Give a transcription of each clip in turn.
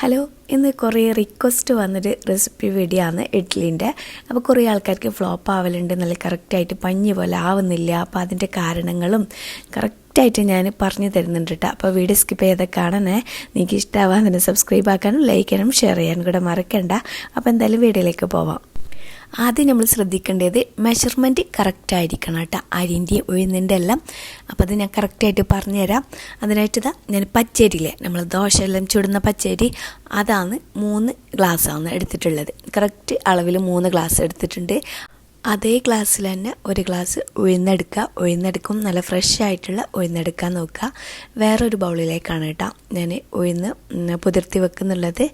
Hello ഇന്ന് കുറേ request വന്നൊരു റെസിപ്പി വീഡിയോ ആണ് ഇഡ്ഡലിന്റെ അപ്പോൾ കുറേ ആൾക്കാർക്ക് ഫ്ലോപ്പ് ആവലുണ്ട് നല്ല കറക്റ്റായിട്ട് പഞ്ഞി പോലെ ആവുന്നില്ല. അപ്പോൾ അതിന്റെ കാരണങ്ങളും കറക്റ്റായിട്ട് ഞാൻ പറഞ്ഞു തരുന്നുണ്ട് കേട്ടോ അപ്പോൾ വീഡിയോ സ്കിപ്പ് ചെയ്ത് കാണണേ. നിങ്ങൾക്ക് ഇഷ്ടമാവാൻ തന്നെ സബ്സ്ക്രൈബ് ആക്കാനും ലൈക്ക് ചെയ്യാനും ഷെയർ ചെയ്യാനും കൂടെ മറക്കണ്ട. അപ്പോൾ എന്തായാലും വീഡിയോയിലേക്ക് പോവാം. ആദ്യം നമ്മൾ ശ്രദ്ധിക്കേണ്ടത് മെഷർമെന്റ് കറക്റ്റായിരിക്കണം കേട്ടോ. അരിന്റെയും ഉഴുന്നിന്റെ എല്ലാം. അപ്പോൾ അത് ഞാൻ കറക്റ്റായിട്ട് പറഞ്ഞുതരാം. അതിനായിട്ട് ഞാൻ പച്ചരിയിലെ നമ്മൾ ദോശ എല്ലാം ചുടുന്ന പച്ചരി അതാണ് മൂന്ന് ഗ്ലാസ്സാണ് എടുത്തിട്ടുള്ളത്. കറക്റ്റ് അളവിൽ മൂന്ന് ഗ്ലാസ് എടുത്തിട്ടുണ്ട്. അതേ ഗ്ലാസ്സിൽ തന്നെ ഒരു ഗ്ലാസ് ഉഴുന്നെടുക്കുക. ഉഴുന്നെടുക്കും. നല്ല ഫ്രഷ് ആയിട്ടുള്ള ഉഴുന്നെടുക്കാൻ നോക്കുക. വേറൊരു ബൗളിലേക്കാണ് കേട്ടോ ഞാൻ ഉഴുന്ന് പുതിർത്തി വെക്കുന്നുള്ളത്.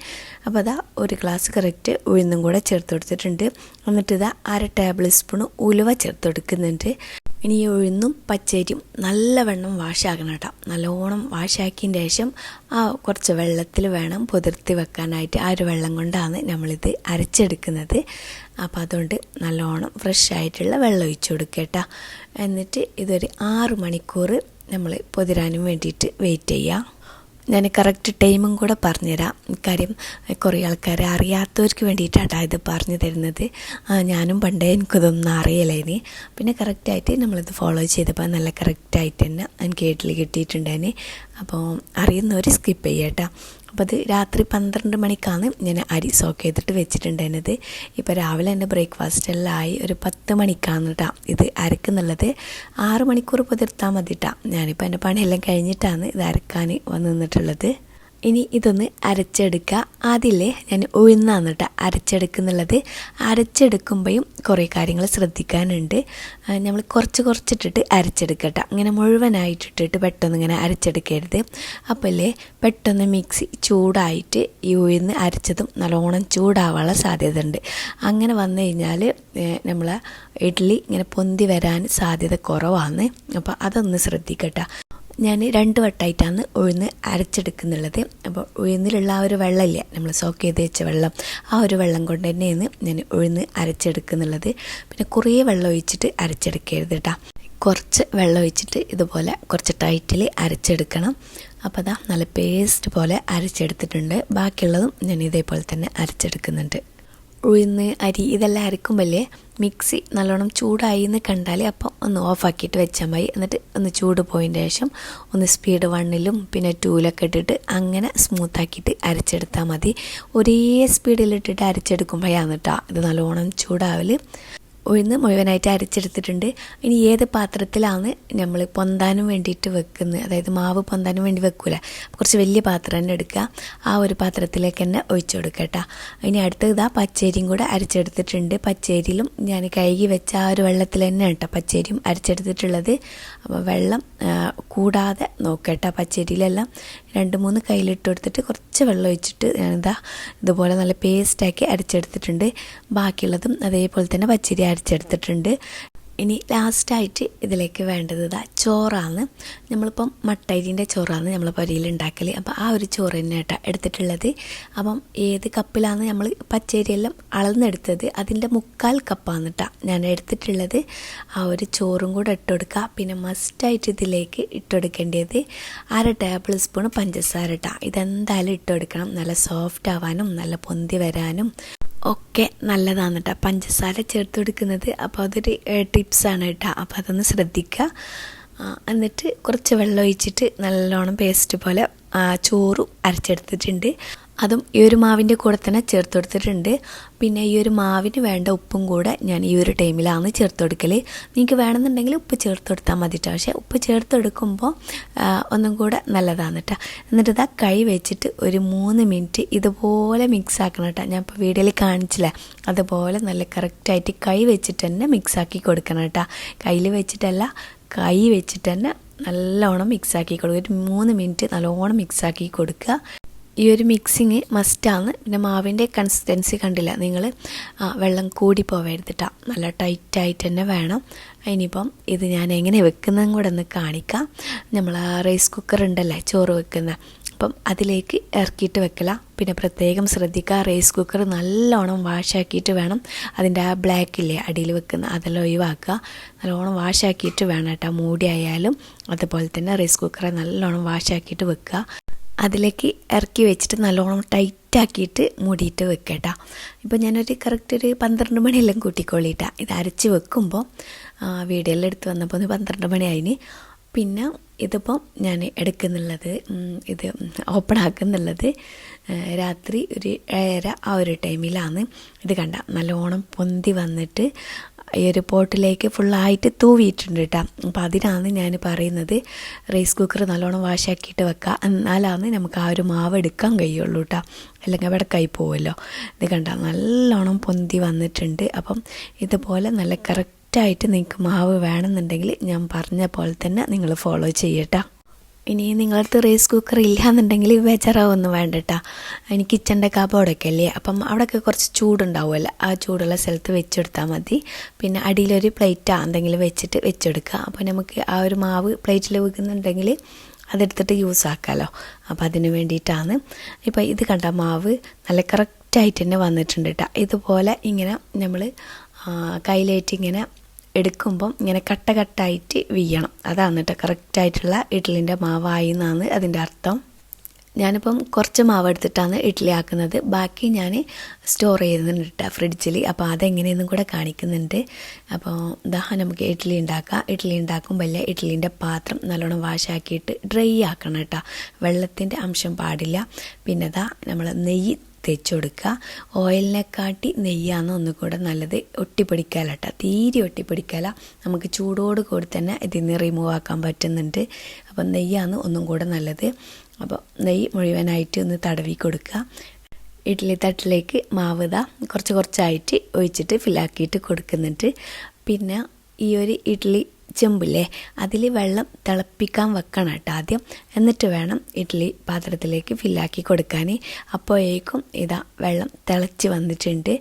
അപ്പോൾ അതാ ഒരു ഗ്ലാസ് കറക്റ്റ് ഉഴുന്നും കൂടെ ചേർത്ത് കൊടുത്തിട്ടുണ്ട്. എന്നിട്ട് ഇതാ അര ടേബിൾ സ്പൂൺ ഉലുവ ചേർത്ത് കൊടുക്കുന്നുണ്ട്. ഇനി ഈ ഉഴുന്നും പച്ചരിയും നല്ലവണ്ണം വാഷാക്കണം കേട്ടോ. നല്ലോണം വാഷാക്കിയതിന് ശേഷം ആ കുറച്ച് വെള്ളത്തിൽ വേണം പുതിർത്തി വെക്കാനായിട്ട്. ആ ഒരു വെള്ളം കൊണ്ടാണ് നമ്മളിത് അരച്ചെടുക്കുന്നത്. അപ്പോൾ അതുകൊണ്ട് നല്ലോണം ഫ്രഷ് ആയിട്ടുള്ള വെള്ളം ഒഴിച്ചു കൊടുക്കുക എന്നിട്ട് ഇതൊരു ആറ് മണിക്കൂർ നമ്മൾ പൊതിരാനും വേണ്ടിയിട്ട് വെയിറ്റ് ചെയ്യാം. ഞാൻ കറക്റ്റ് ടൈമും കൂടെ പറഞ്ഞുതരാം. കാര്യം കുറേ ആൾക്കാർ അറിയാത്തവർക്ക് വേണ്ടിയിട്ടാണ് ഇത് പറഞ്ഞു തരുന്നത്. ഞാനും പണ്ടേ എനിക്കിതൊന്നും അറിയില്ലേനി പിന്നെ കറക്റ്റായിട്ട് നമ്മളിത് ഫോളോ ചെയ്തപ്പോൾ നല്ല കറക്റ്റായിട്ട് തന്നെ എനിക്ക് വീട്ടിൽ കിട്ടിയിട്ടുണ്ടായിന്. അപ്പോൾ അറിയുന്നവർ സ്കിപ്പ് ചെയ്യട്ടോ അപ്പോൾ അത് രാത്രി പന്ത്രണ്ട് മണിക്കാണ് ഞാൻ അരി സോക്ക് ചെയ്തിട്ട് വെച്ചിട്ടുണ്ടായിരുന്നത്. ഇപ്പോൾ രാവിലെ എന്റെ ബ്രേക്ക്ഫാസ്റ്റ് എല്ലാം ആയി ഒരു പത്ത് മണിക്കാണ് കേട്ടോ ഇത് അരക്കുന്നുള്ളത്. ആറ് മണിക്കൂർ പുതിർത്താൽ മതി കേട്ടോ ഞാനിപ്പോൾ എന്റെ പണിയെല്ലാം കഴിഞ്ഞിട്ടാണ് ഇത് അരക്കാൻ വന്നിട്ടുള്ളത്. ഇനി ഇതൊന്ന് അരച്ചെടുക്കുക. ആദ്യമല്ലേ ഞാൻ ഉഴുന്നാണ് കേട്ടോ അരച്ചെടുക്കുന്നുള്ളത്. അരച്ചെടുക്കുമ്പോഴും കുറേ കാര്യങ്ങൾ ശ്രദ്ധിക്കാനുണ്ട്. നമ്മൾ കുറച്ച് കുറച്ചിട്ടിട്ട് അരച്ചെടുക്കട്ടെ അങ്ങനെ മുഴുവനായിട്ടിട്ടിട്ട് പെട്ടെന്ന് ഇങ്ങനെ അരച്ചെടുക്കരുത്. അപ്പോൾ അല്ലേ പെട്ടെന്ന് മിക്സി ചൂടായിട്ട് ഈ ഉഴുന്ന് അരച്ചതും നല്ലോണം ചൂടാവാനുള്ള സാധ്യത ഉണ്ട് അങ്ങനെ വന്നു കഴിഞ്ഞാൽ നമ്മൾ ഇഡ്ഡലി ഇങ്ങനെ പൊന്തി വരാൻ സാധ്യത കുറവാണ്. അപ്പോൾ അതൊന്ന് ശ്രദ്ധിക്കട്ടെ ഞാൻ രണ്ട് വട്ടമായിട്ടാണ് ഉഴുന്ന് അരച്ചെടുക്കുന്നുള്ളത്. അപ്പോൾ ഉഴുന്നിലുള്ള ആ ഒരു വെള്ളമില്ല നമ്മൾ സോക്ക് ചെയ്ത് വെച്ച വെള്ളം ആ ഒരു വെള്ളം കൊണ്ട് തന്നെയാണ് ഞാൻ ഉഴുന്ന് അരച്ചെടുക്കുന്നുള്ളത്. പിന്നെ കുറേ വെള്ളം ഒഴിച്ചിട്ട് അരച്ചെടുക്കരുത് കേട്ടോ കുറച്ച് വെള്ളം ഒഴിച്ചിട്ട് ഇതുപോലെ കുറച്ച് ടൈറ്റിൽ അരച്ചെടുക്കണം. അപ്പോൾ അതാ നല്ല പേസ്റ്റ് പോലെ അരച്ചെടുത്തിട്ടുണ്ട്. ബാക്കിയുള്ളതും ഞാൻ ഇതേപോലെ തന്നെ അരച്ചെടുക്കുന്നുണ്ട്. ഉഴുന്ന് അരി ഇതെല്ലാം അരക്കുമ്പോഴേ മിക്സി നല്ലോണം ചൂടായി എന്ന് കണ്ടാൽ അപ്പം ഒന്ന് ഓഫാക്കിയിട്ട് വെച്ചാൽ മതി. എന്നിട്ട് ഒന്ന് ചൂട് പോയതിന്റെ ശേഷം ഒന്ന് സ്പീഡ് വണ്ണിലും പിന്നെ ടൂലൊക്കെ ഇട്ടിട്ട് അങ്ങനെ സ്മൂത്താക്കിയിട്ട് അരച്ചെടുത്താൽ മതി. ഒരേ സ്പീഡിലിട്ടിട്ട് അരച്ചെടുക്കുമ്പോഴാണ് കേട്ടോ ഇത് നല്ലോണം ചൂടാവൽ ഉഴുന്ന് മുഴുവനായിട്ട് അരച്ചെടുത്തിട്ടുണ്ട്. ഇനി ഏത് പാത്രത്തിലാണ് നമ്മൾ പൊന്താനും വേണ്ടിയിട്ട് വെക്കുന്നത്? അതായത് മാവ് പൊന്താനും വേണ്ടി വെക്കൂല. കുറച്ച് വലിയ പാത്രം തന്നെ എടുക്കുക. ആ ഒരു പാത്രത്തിലേക്ക് തന്നെ ഒഴിച്ചു കൊടുക്കുക കേട്ടോ. ഇനി അടുത്തത് ഇതാ പച്ചരിയും കൂടെ അരച്ചെടുത്തിട്ടുണ്ട്. പച്ചരിയിലും ഞാൻ കഴുകി വെച്ച ആ ഒരു വെള്ളത്തിൽ തന്നെ കേട്ടോ പച്ചരിയും അരച്ചെടുത്തിട്ടുള്ളത്. അപ്പോൾ വെള്ളം കൂടാതെ നോക്കട്ടോ പച്ചരിയിലെല്ലാം. രണ്ട് മൂന്ന് കയ്യിലിട്ട് കൊടുത്തിട്ട് കുറച്ച് വെള്ളം ഒഴിച്ചിട്ട് ഞാനിതാ ഇതുപോലെ നല്ല പേസ്റ്റാക്കി അരച്ചെടുത്തിട്ടുണ്ട്. ബാക്കിയുള്ളതും അതേപോലെ തന്നെ പച്ചരി അരച്ചെടുത്തിട്ടുണ്ട്. ഇനി ലാസ്റ്റായിട്ട് ഇതിലേക്ക് വേണ്ടത് ഇതാ ചോറാണ്. നമ്മളിപ്പം മട്ടരിന്റെ ചോറാണ് നമ്മൾ പരിയിൽ ഉണ്ടാക്കൽ അപ്പോൾ ആ ഒരു ചോറ് തന്നെ കേട്ടോ എടുത്തിട്ടുള്ളത്. അപ്പം ഏത് കപ്പിലാണ് നമ്മൾ പച്ചരിയെല്ലാം അളന്നെടുത്തത്? അതിന്റെ മുക്കാൽ കപ്പാണ് കേട്ടോ ഞാൻ എടുത്തിട്ടുള്ളത്. ആ ഒരു ചോറും കൂടെ ഇട്ട് കൊടുക്കുക പിന്നെ മസ്റ്റായിട്ട് ഇതിലേക്ക് ഇട്ട് കൊടുക്കേണ്ടത് അര ടേബിൾ സ്പൂൺ പഞ്ചസാര കേട്ടോ ഇതെന്തായാലും ഇട്ട് കൊടുക്കണം. നല്ല സോഫ്റ്റ് ആവാനും നല്ല പൊന്തി വരാനും. ഒക്കെ നല്ലതാണ് കേട്ടോ പഞ്ചസാര ചേർത്ത് കൊടുക്കുന്നത് അപ്പോൾ അതൊരു ടിപ്സാണ് കേട്ടോ അപ്പോൾ അതൊന്ന് ശ്രദ്ധിക്കുക എന്നിട്ട് കുറച്ച് വെള്ളം ഒഴിച്ചിട്ട് നല്ലോണം പേസ്റ്റ് പോലെ ചോറ് അരച്ചെടുത്തിട്ടുണ്ട്. അതും ഈ ഒരു മാവിന്റെ കൂടെ തന്നെ ചേർത്ത് കൊടുത്തിട്ടുണ്ട്. പിന്നെ ഈ ഒരു മാവിന് വേണ്ട ഉപ്പും കൂടെ ഞാൻ ഈ ഒരു ടൈമിലാണ് ചേർത്ത് കൊടുക്കൽ നിങ്ങൾക്ക് വേണമെന്നുണ്ടെങ്കിൽ ഉപ്പ് ചേർത്ത് കൊടുത്താൽ മതി കേട്ടോ പക്ഷേ ഉപ്പ് ചേർത്ത് കൊടുക്കുമ്പോൾ ഒന്നും കൂടെ നല്ലതാണ് കേട്ടോ എന്നിട്ട് ഇതാ കൈ വെച്ചിട്ട് ഒരു മൂന്ന് മിനിറ്റ് ഇതുപോലെ മിക്സ് ആക്കണം കേട്ടോ ഞാൻ ഇപ്പോൾ വീഡിയോയിൽ കാണിച്ചില്ല? അതുപോലെ നല്ല കറക്റ്റായിട്ട് കൈ വെച്ചിട്ട് തന്നെ മിക്സ് ആക്കി കൊടുക്കണം കേട്ടോ കയ്യിൽ വെച്ചിട്ടല്ല കൈ വെച്ചിട്ട് തന്നെ നല്ലോണം മിക്സ് ആക്കി കൊടുക്കുക. ഒരു മൂന്ന് മിനിറ്റ് നല്ലോണം മിക്സ് ആക്കി കൊടുക്കുക. ഈ ഒരു മിക്സിങ് മസ്റ്റാണ് പിന്നെ മാവിന്റെ കൺസിസ്റ്റൻസി കണ്ടില്ല. നിങ്ങൾ വെള്ളം കൂടി പോവരുതിട്ടാ നല്ല ടൈറ്റായിട്ട് തന്നെ വേണം. ഇനിയിപ്പം ഇത് ഞാൻ എങ്ങനെ വെക്കുന്നതും കൂടെ ഒന്ന് കാണിക്കാം. നമ്മൾ റൈസ് കുക്കർ ഉണ്ടല്ലേ ചോറ് വെക്കുന്ന. അപ്പം അതിലേക്ക് ഇറക്കിയിട്ട് വെക്കല. പിന്നെ പ്രത്യേകം ശ്രദ്ധിക്കുക റൈസ് കുക്കർ നല്ലോണം വാഷാക്കിയിട്ട് വേണം. അതിന്റെ ആ ബ്ലാക്കില്ലേ അടിയിൽ വെക്കുന്ന അതെല്ലാം ഒഴിവാക്കുക. നല്ലോണം വാഷാക്കിയിട്ട് വേണം കേട്ടോ മൂടിയായാലും അതുപോലെ തന്നെ റൈസ് കുക്കറെ നല്ലോണം വാഷാക്കിയിട്ട് വെക്കുക. അതിലേക്ക് ഇറക്കി വെച്ചിട്ട് നല്ലോണം ടൈറ്റ് ആക്കിയിട്ട് മൂടിയിട്ട് വെക്കട്ടോ. ഇപ്പോൾ ഞാനൊരു കറക്റ്റ് ഒരു പന്ത്രണ്ട് മണിയെല്ലാം കൂട്ടിക്കൊള്ളിയിട്ടാ ഇത് അരച്ച് വെക്കുമ്പോൾ വീഡിയോയിൽ എടുത്ത് വന്നപ്പോൾ ഒന്ന് പന്ത്രണ്ട് മണിയായിന്. പിന്നെ ഇതിപ്പം ഞാൻ എടുക്കുന്നുള്ളത് ഇത് ഓപ്പൺ ആക്കുന്നുള്ളത് രാത്രി ഒരു ഏഴര ആ ഒരു ടൈമിലാണ് ഇത് കണ്ട നല്ലോണം പൊന്തി വന്നിട്ട് ഈ ഒരു പോട്ടിലേക്ക് ഫുള്ളായിട്ട് തൂവിയിട്ടുണ്ട് കേട്ടോ. അപ്പോൾ അതിനാണ് ഞാൻ പറയുന്നത് റൈസ് കുക്കർ നല്ലോണം വാഷാക്കിയിട്ട് വെക്കുക എന്നാലാണ് നമുക്ക് ആ ഒരു മാവ് എടുക്കാൻ കഴിയുള്ളൂ കേട്ടോ. അല്ലെങ്കിൽ കൈ പോവുമല്ലോ ഇത് കണ്ട നല്ലോണം പൊന്തി വന്നിട്ടുണ്ട്. അപ്പം ഇതുപോലെ നല്ല കറക്റ്റായിട്ട് നിങ്ങൾക്ക് മാവ് വേണമെന്നുണ്ടെങ്കിൽ ഞാൻ പറഞ്ഞ പോലെ തന്നെ നിങ്ങൾ ഫോളോ ചെയ്യട്ടോ ഇനി നിങ്ങളടുത്ത് റൈസ് കുക്കർ ഇല്ലാന്നുണ്ടെങ്കിൽ ബേജാറാവൊന്നും വേണ്ട കേട്ടോ അതിന് കിച്ചന്റെ കബോർഡൊക്കെ അല്ലേ? അപ്പം അവിടെയൊക്കെ കുറച്ച് ചൂടുണ്ടാവുമല്ലോ. ആ ചൂടുള്ള സ്ഥലത്ത് വെച്ചെടുത്താൽ മതി. പിന്നെ അടിയിലൊരു പ്ലേറ്റാ എന്തെങ്കിലും വെച്ചിട്ട് വെച്ചെടുക്കുക. അപ്പോൾ നമുക്ക് ആ ഒരു മാവ് പ്ലേറ്റിൽ വെക്കുന്നുണ്ടെങ്കിൽ അതെടുത്തിട്ട് യൂസ് ആക്കാമല്ലോ അപ്പോൾ അതിന് വേണ്ടിയിട്ടാണ്. ഇപ്പോൾ ഇത് കണ്ട മാവ് നല്ല കറക്റ്റായിട്ട് തന്നെ വന്നിട്ടുണ്ട് കേട്ടോ ഇതുപോലെ ഇങ്ങനെ നമ്മൾ കയ്യിലേറ്റ് ഇങ്ങനെ എടുക്കുമ്പം ഇങ്ങനെ കട്ട കട്ടായിട്ട് വീയണം അതാണ് കേട്ടോ കറക്റ്റായിട്ടുള്ള ഇഡ്ഡലിന്റെ മാവായി എന്നാണ് അതിന്റെ അർത്ഥം. ഞാനിപ്പം കുറച്ച് മാവ് എടുത്തിട്ടാണ് ഇഡ്ഡലി ആക്കുന്നത് ബാക്കി ഞാൻ സ്റ്റോർ ചെയ്യുന്നുണ്ട് കേട്ടോ ഫ്രിഡ്ജിൽ അപ്പോൾ അതെങ്ങനെയെന്നും കൂടെ കാണിക്കുന്നുണ്ട്. അപ്പോൾ ദാ നമുക്ക് ഇഡ്ഡലി ഉണ്ടാക്കാം. ഇഡ്ഡലി ഉണ്ടാക്കുമ്പോൾ ഇഡ്ഡലിന്റെ പാത്രം നല്ലോണം വാഷാക്കിയിട്ട് ഡ്രൈ ആക്കണം കേട്ടോ. വെള്ളത്തിന്റെ അംശം പാടില്ല. പിന്നെ ദാ നമ്മൾ നെയ്യ് തേച്ച് കൊടുക്കുക ഓയിലിനെക്കാട്ടി നെയ്യാണ് ഒന്നുകൂടെ നല്ലത് ഒട്ടിപ്പിടിക്കാല കേട്ടോ. തീരെ ഒട്ടിപ്പിടിക്കാല. നമുക്ക് ചൂടോട് കൂടി തന്നെ ഇതിൽ നിന്ന് റിമൂവ് ആക്കാൻ പറ്റുന്നുണ്ട്. അപ്പം നെയ്യാണ് ഒന്നും കൂടെ നല്ലത്. അപ്പോൾ നെയ്യ് മുഴുവനായിട്ട് ഒന്ന് തടവി കൊടുക്കുക. ഇഡ്ഡലി തട്ടിലേക്ക് മാവ് ഇതാ കുറച്ച് കുറച്ചായിട്ട് ഒഴിച്ചിട്ട് ഫില്ലാക്കിയിട്ട് കൊടുക്കുന്നുണ്ട്. പിന്നെ ഈ ഒരു ഇഡ്ഡലി ചെമ്പില്ലേ അതിൽ വെള്ളം തിളപ്പിക്കാൻ വെക്കണം കേട്ടോ ആദ്യം. എന്നിട്ട് വേണം ഇഡ്ഡലി പാത്രത്തിലേക്ക് ഫില്ലാക്കി കൊടുക്കാൻ അപ്പോഴേക്കും ഇതാ വെള്ളം തിളച്ച് വന്നിട്ടുണ്ട്.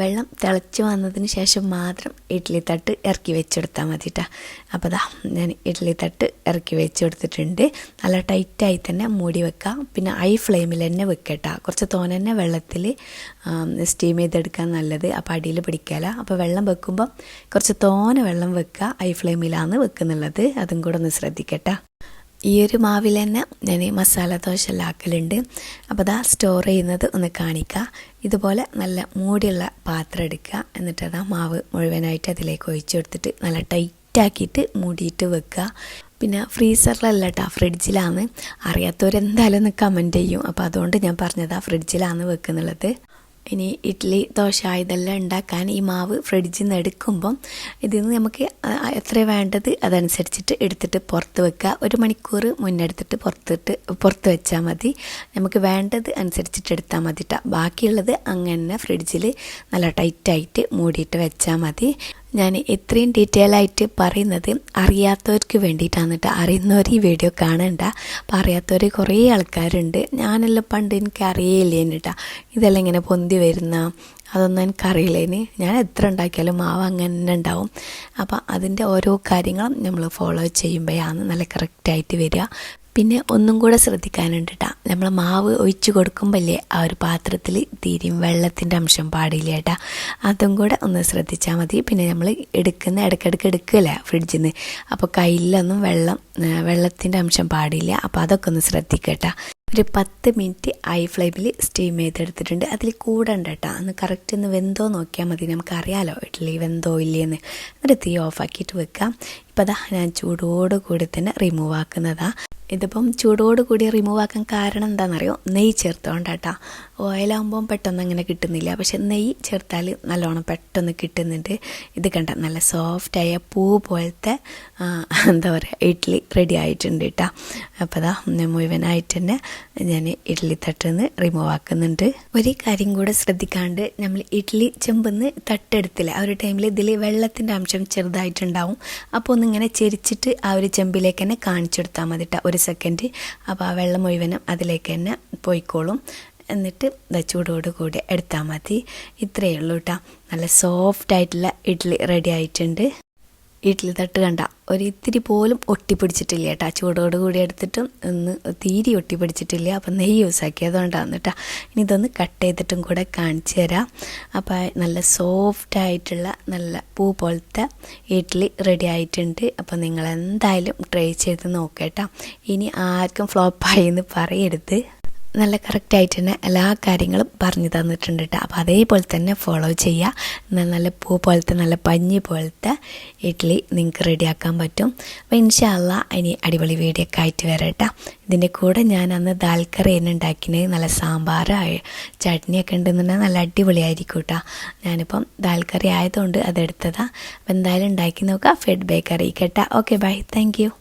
വെള്ളം തിളച്ച് വന്നതിന് ശേഷം മാത്രം ഇഡ്ഡലി തട്ട് ഇറക്കി വെച്ചെടുത്താൽ മതി കേട്ടോ അപ്പോൾ ദാ ഞാൻ ഇഡ്ഡലി തട്ട് ഇറക്കി വെച്ച് കൊടുത്തിട്ടുണ്ട് നല്ല ടൈറ്റായി തന്നെ മൂടി വെക്കാം. പിന്നെ ഹൈ ഫ്ലെയിമിൽ തന്നെ വെക്കട്ട. കുറച്ച് തോനെ വെള്ളത്തിൽ സ്റ്റീം ചെയ്തെടുക്കാൻ നല്ലത്. അപ്പോൾ അടിയിൽ പിടിക്കാല. അപ്പോൾ വെള്ളം വെക്കുമ്പോൾ കുറച്ച് തോന വെള്ളം വെക്കുക ഹൈ ഫ്ലെയിമിലാണ് വെക്കുന്നുള്ളത്. അതും കൂടെ ഒന്ന് ശ്രദ്ധിക്കട്ടോ. ഈ ഒരു മാവിൽ തന്നെ ഞാൻ മസാല ദോശ ആക്കലുണ്ട്. അപ്പോൾ അതാ സ്റ്റോർ ചെയ്യുന്നത് ഒന്ന് കാണിക്കുക ഇതുപോലെ നല്ല മൂടിയുള്ള പാത്രം എടുക്കുക. എന്നിട്ട് അതാ മാവ് മുഴുവനായിട്ട് അതിലേക്ക് ഒഴിച്ചു കൊടുത്തിട്ട് നല്ല ടൈറ്റാക്കിയിട്ട് മൂടിയിട്ട് വെക്കുക. പിന്നെ ഫ്രീസറിലല്ല കേട്ടോ ഫ്രിഡ്ജിലാണ്. അറിയാത്തവരെന്തായാലും ഒന്ന് കമന്റ് ചെയ്യും. അപ്പോൾ അതുകൊണ്ട് ഞാൻ പറഞ്ഞതാ ഫ്രിഡ്ജിലാണ് വെക്കുന്നുള്ളത്. ഇനി ഇഡ്ഡലി ദോശ ഇതെല്ലാം ഉണ്ടാക്കാൻ ഈ മാവ് ഫ്രിഡ്ജിൽ നിന്ന് എടുക്കുമ്പം ഇതിൽ നിന്ന് നമുക്ക് എത്ര വേണ്ടത് അതനുസരിച്ചിട്ട് എടുത്തിട്ട് പുറത്ത് വെക്കുക. ഒരു മണിക്കൂർ മുന്നെടുത്തിട്ട് പുറത്തിട്ട് പുറത്ത് വെച്ചാൽ മതി. നമുക്ക് വേണ്ടത് അനുസരിച്ചിട്ട് എടുത്താൽ മതിട്ടാ. ബാക്കിയുള്ളത് അങ്ങനെ ഫ്രിഡ്ജിൽ നല്ല ടൈറ്റായിട്ട് മൂടിയിട്ട് വെച്ചാൽ മതി. ഞാൻ ഇത്രയും ഡീറ്റെയിൽ ആയിട്ട് പറയുന്നത് അറിയാത്തവർക്ക് വേണ്ടിയിട്ടാണ് കേട്ടോ അറിയുന്നവർ ഈ വീഡിയോ കാണണ്ട. അപ്പോൾ അറിയാത്തവർ കുറേ ആൾക്കാരുണ്ട്. ഞാനെല്ലാം പണ്ട് എനിക്ക് അറിയില്ലേന് കേട്ടോ ഇതെല്ലാം ഇങ്ങനെ പൊന്തി വരുന്ന അതൊന്നും എനിക്കറിയില്ലേന് ഞാൻ എത്ര ഉണ്ടാക്കിയാലും മാവ് അങ്ങനെ ഉണ്ടാവും. അപ്പോൾ അതിന്റെ ഓരോ കാര്യങ്ങളും നമ്മൾ ഫോളോ ചെയ്യുമ്പോഴാണ് നല്ല കറക്റ്റായിട്ട് വരിക. പിന്നെ ഒന്നും കൂടെ ശ്രദ്ധിക്കാനുണ്ട് നമ്മൾ മാവ് ഒഴിച്ച് കൊടുക്കുമ്പോഴല്ലേ ആ ഒരു പാത്രത്തിൽ തീരെയും വെള്ളത്തിന്റെ അംശം പാടില്ല കേട്ടാ അതും കൂടെ ഒന്ന് ശ്രദ്ധിച്ചാൽ മതി. പിന്നെ നമ്മൾ എടുക്കുന്ന ഇടയ്ക്കിടയ്ക്ക് എടുക്കില്ല ഫ്രിഡ്ജിൽ നിന്ന് അപ്പോൾ കയ്യിലൊന്നും വെള്ളം വെള്ളത്തിന്റെ അംശം പാടില്ല. അപ്പോൾ അതൊക്കെ ഒന്ന് ശ്രദ്ധിക്കട്ടാ ഒരു പത്ത് മിനിറ്റ് ഹൈ ഫ്ലെയിമിൽ സ്റ്റീം ചെയ്തെടുത്തിട്ടുണ്ട്. അതിൽ കൂടണ്ട കേട്ടോ അന്ന് കറക്റ്റ് ഒന്ന് വെന്തോ നോക്കിയാൽ മതി. നമുക്കറിയാലോ ഇഡ്ഡലി വെന്തോ ഇല്ലയെന്ന് എന്നിട്ട് തീ ഓഫാക്കിയിട്ട് വെക്കാം. ഇപ്പം ഞാൻ ചൂടോട് കൂടി തന്നെ റിമൂവ് ആക്കുന്നതാ. ഇതിപ്പം ചൂടോട് കൂടി റിമൂവ് ആക്കാൻ കാരണം എന്താണെന്നറിയോ നെയ്യ് ചേർത്തോണ്ടാട്ടാ. ഓയിലാകുമ്പം പെട്ടെന്ന് അങ്ങനെ കിട്ടുന്നില്ല. പക്ഷെ നെയ്യ് ചേർത്താൽ നല്ലോണം പെട്ടെന്ന് കിട്ടുന്നുണ്ട്. ഇത് കണ്ട നല്ല സോഫ്റ്റായ പൂ പോലത്തെ എന്താ പറയുക ഇഡ്ഡലി റെഡി ആയിട്ടുണ്ട് കേട്ടോ അപ്പോൾ അതാ മുഴുവനായിട്ട് തന്നെ ഞാൻ ഇഡ്ഡലി തട്ടിൽ നിന്ന് റിമൂവ് ആക്കുന്നുണ്ട്. ഒരു കാര്യം കൂടെ ശ്രദ്ധിക്കാണ്ട് നമ്മൾ ഇഡ്ഡലി ചെമ്പെന്ന് തട്ടെടുത്തില്ല. ആ ഒരു ടൈമിൽ ഇതിൽ വെള്ളത്തിന്റെ അംശം ചെറുതായിട്ടുണ്ടാവും. അപ്പോൾ ഒന്നിങ്ങനെ ചെരിച്ചിട്ട് ആ ഒരു ചെമ്പിലേക്ക് തന്നെ കാണിച്ചു കൊടുത്താൽ മതി കേട്ടോ ഒരു സെക്കൻഡ് അപ്പോൾ ആ വെള്ളം മുഴുവനും അതിലേക്ക് തന്നെ പോയിക്കോളും. എന്നിട്ട് ചൂടോട് കൂടി എടുത്താൽ മതി. ഇത്രയേ ഉള്ളൂ കേട്ടോ നല്ല സോഫ്റ്റ് ആയിട്ടുള്ള ഇഡ്ഡലി റെഡി ആയിട്ടുണ്ട്. ഇഡ്ഡലി തട്ട് കണ്ട. ഒരു ഇത്തിരി പോലും ഒട്ടിപ്പിടിച്ചിട്ടില്ല കേട്ടോ. ചൂടോട് കൂടി എടുത്തിട്ടും ഒന്ന് തീരി ഒട്ടിപ്പിടിച്ചിട്ടില്ല. അപ്പം നെയ്യ് യൂസ് ആക്കിയതുകൊണ്ടാണ് കേട്ടാ ഇനി ഇതൊന്ന് കട്ട് ചെയ്തിട്ടും കൂടെ കാണിച്ചു തരാം. അപ്പോൾ നല്ല സോഫ്റ്റ് ആയിട്ടുള്ള നല്ല പൂ പോലത്തെ ഇഡ്ഡലി റെഡി ആയിട്ടുണ്ട്. അപ്പോൾ നിങ്ങൾ എന്തായാലും ട്രൈ ചെയ്ത് നോക്കേട്ടോ ഇനി ആർക്കും ഫ്ലോപ്പായി എന്ന് പറയരുത്. നല്ല കറക്റ്റായിട്ട് തന്നെ എല്ലാ കാര്യങ്ങളും പറഞ്ഞു തന്നിട്ടുണ്ട് കേട്ടോ അപ്പോൾ അതേപോലെ തന്നെ ഫോളോ ചെയ്യുക നല്ല പൂ പോലത്തെ നല്ല പഞ്ഞി പോലത്തെ ഇഡ്ഡലി നിങ്ങൾക്ക് റെഡിയാക്കാൻ പറ്റും. അപ്പോൾ ഇൻഷാല്ല ഇനി അടിപൊളി വീഡിയോ ഒക്കെ ആയിട്ട് വരാം കേട്ടോ ഇതിന്റെ കൂടെ ഞാൻ അന്ന് ദാൽക്കറി കറി തന്നെ ഉണ്ടാക്കിയത് നല്ല സാമ്പാർ ചട്നിയൊക്കെ ഉണ്ടെന്നുണ്ടെങ്കിൽ നല്ല അടിപൊളിയായിരിക്കും കേട്ടോ ഞാനിപ്പം ദാൽക്കറി കറി ആയതുകൊണ്ട് അതെടുത്തതാണ് അപ്പോൾ എന്തായാലും ഉണ്ടാക്കി നോക്കുക ഫീഡ്ബാക്ക് അറിയിക്കട്ടെ ഓക്കെ ബൈ താങ്ക്